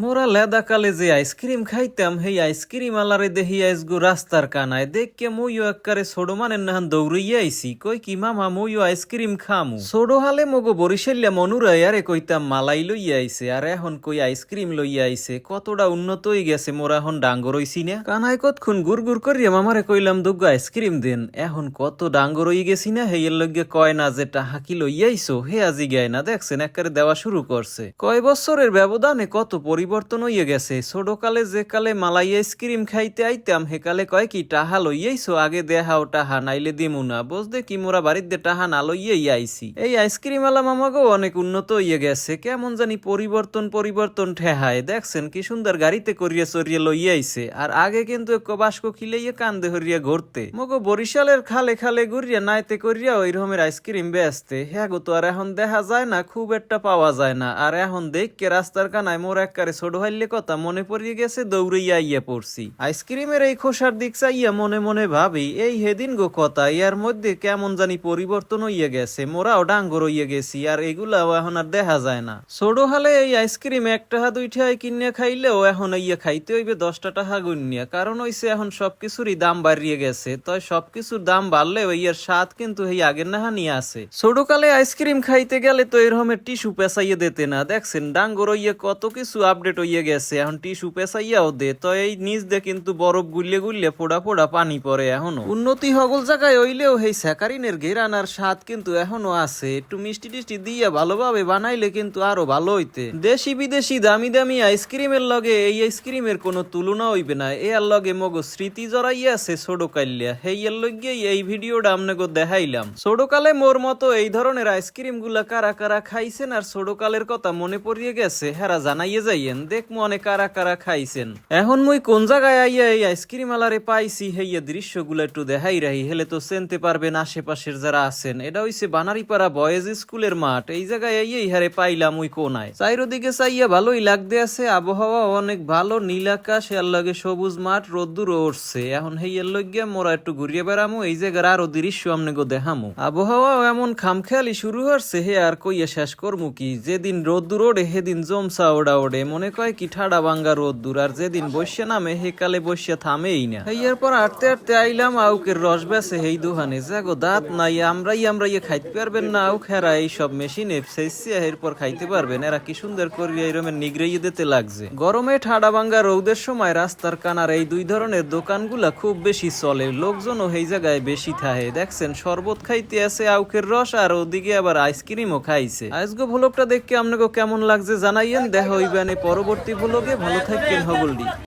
মোরা লেদা কালে যে আইসক্রিম খাইতাম, সেই আইসক্রিম আলারে দেহি আইসগু রাস্তার কানায়। দেখকে মুইও এককারে সোডো মানে নাহান দৌড়িয়ে আইসি। কই কি, মামা মুইও আইসক্রিম খামু। ছোড়ো হালে মগো বরিশাল্লা মনুরাই আরে কইতাম মালাই লইয়া আইছে আর এখন কই আইসক্রিম লইয়া আইছে কতটা উন্নত হয়ে গেছে মোরা এখন ডাঙ্গর হইছি না। কানায় কতক্ষণ গুড় গুড় করিয়া মামারে কইলাম, দুগ্গা, আইসক্রিম দেন। এখন কত ডাঙ্গর হয়ে গেছি না হেয়ের লগে কয় না যে, টাহা কি লইয়া আইছো হে আজি গায় না, দেখছেন একবারে দেওয়া শুরু করছে। কয় বছরের ব্যবধানে কত পরিবর্তন হইয়া গেছে। ছোটকালে যে কালে মালাই আইসক্রিম খাইতে আইতাম হেকালে কয় কি, টাহা লইয়াইছো, আগে দেহাও টাহা, নাইলে দিমু না। বুঝতে কি, মোরা বাড়িতে টাহা না লইয়াই আইছি। এই আইসক্রিম আলা মামাগো অনেক উন্নত হইয়া গেছে। কেমন জানি পরিবর্তন পরিবর্তন ঠেহায়। দেখছেন কি সুন্দর গাড়িতে করিয়া চড়িয়ে লইয়া আইছে। আর আগে কিন্তু বাস্ক খিলাইয়া কান্দে হরিয়া ঘুরতে। মগো বরিশালের খালে খালে ঘুরিয়া নাইতে করিয়া ওই রকমের আইসক্রিম বেচতে। হ্যাঁ গো তো আর এখন দেখা যায় না, খুব একটা পাওয়া যায় না। আর এখন দেখকে রাস্তার কানায় মোর এককারে ছোট হাইলে কথা মনে পড়িয়ে গেছে দৌড়াইয়া ইয়া পড়ছি। আইসক্রিমের এই খোসার দিক চাইয়া মনে মনে ভাবি, এই হেদিন গো কথা, ইয়ার মধ্যে কেমন জানি পরিবর্তন হইয়া গেছে, মোরাও ডাঙ্গর হইয়া গেছি, আর এগুলাও এখন আর দেখা যায় না। ছোট হালে এই আইসক্রিম একটা হা দুইটা কিনিয়া খাইলেও এখন ইয়া খাইতে হইবে দশটা টাকা গুনিয়া। কারণ হইছে এখন সবকিছুরই দাম বাড়িয়ে গেছে, তাই সবকিছুর দাম বাড়লেও ইয়ার স্বাদ কিন্তু এই আগের নাহা নিয়ে আছে। ছোটকালে আইসক্রিম খাইতে গেলে তো এরকমের টিস্যু পেঁচাইয়ে দিতে না, দেখছেন, ডাঙ্গর ইয়ে কত কিছু আপডেট হইয়ে গেছে। এখন টিস্যু পেঁচাইয়াও দে। তো এই নিচ দিয়ে কিন্তু বরফ গুলিয়ে গুলিয়ে ফোড়া ফোড়া পানি পড়ে এখনও। উন্নতি হগল জায়গায় হইলেও সেই স্যাকারিনের ঘেরানার স্বাদ কিন্তু এখনও আছে। একটু মিষ্টি টিষ্টি দিয়া ভালোভাবে বানাইলে কিন্তু আরও ভালো হইতে। দেশি বিদেশি দামি দামি আইসক্রিমের লগে এই আইসক্রিমের কোনো তুলনা হইবে না। এ আর লগে মগো স্মৃতি জড়াইয়া আছে ছোটো কাল্যা হেই এর লগে এই ভিডিওটা আপনাকে দেখাইলাম। ছোটকালে মোর মতো এই ধরনের আইসক্রিমগুলা কারা কারা খাইছেন আর ছোটকালের কথা মনে পড়িয়ে গেছে, হেরা জানাইয়ে যাইয়েন দেখ মনে কারা কারা খাইছেন। এখন মুই কোন জায়গায় আইয়া এই আইসক্রিম আলারে পাইছি, হেইয়া দৃশ্যগুলো একটু দেখাই রাহি, হেলে তো চিনতে পারবেন আশেপাশের যারা আছেন। এটা হইছে বানারিপাড়া বয়েজ স্কুলের মাঠ, এই জায়গায় আইয়া ইহারে পাইলাম ওই কোনায়। চাইরোদিকে চাইয়া ভালোই লাগতে আছে, আবহাওয়া অনেক ভালো, নীল আকাশ, এর লগে সবুজ মাঠ, রোদ্দুর উঠছে এখন হেইয়ের লইগিয়া মোরা একটু ঘুরিয়ে বেড়ামু, এই জায়গার আরও দৃশ্য আমনে গো দেখামু। আবহাওয়া এমন খামখেয়ালি শুরু হচ্ছে হে আর কইয়া শেষ করমু কি? যেদিন রোদ্দুর ওড়ে সেদিন জমসা ওড়া ওড়ে মনে কয় কি ঠাডা ভাঙ্গা রোদ্দুর আর যেদিন বসে নামে হে কালে বসে থামেই না। হেয়ার পর আটতে আইলাম, আউকের রস বেছে হেই দোহানে। যাগো, দাঁত নাই, আমরাই আমরা ইয়ে খাইতে পারবেন না আউ খেরা এই সব মেশিনে এরপর খাইতে পারবেন। এরা কি সুন্দর করিয়া এরমের নিগড়াইয়ে দিতে লাগছে। গরমে ঠাডা ভাঙ্গা রৌদের সময় রাস্তার কানার এই দুই ধরনের দোকানগুলা খুব বেশি চলে। লোকজনও এই জায়গায় বেশি থাহে দেখছেন, শরবত খাইতে আছে আউকের রস, আর ওদিকে আবার আইসক্রিমও খাইছে। আজগো ভ্লগটা দেখে আপনাকে কেমন লাগছে জানাইয়েন। দেখা হইবেন পরবর্তী ব্লগে ভালো থাকবেন হগলডি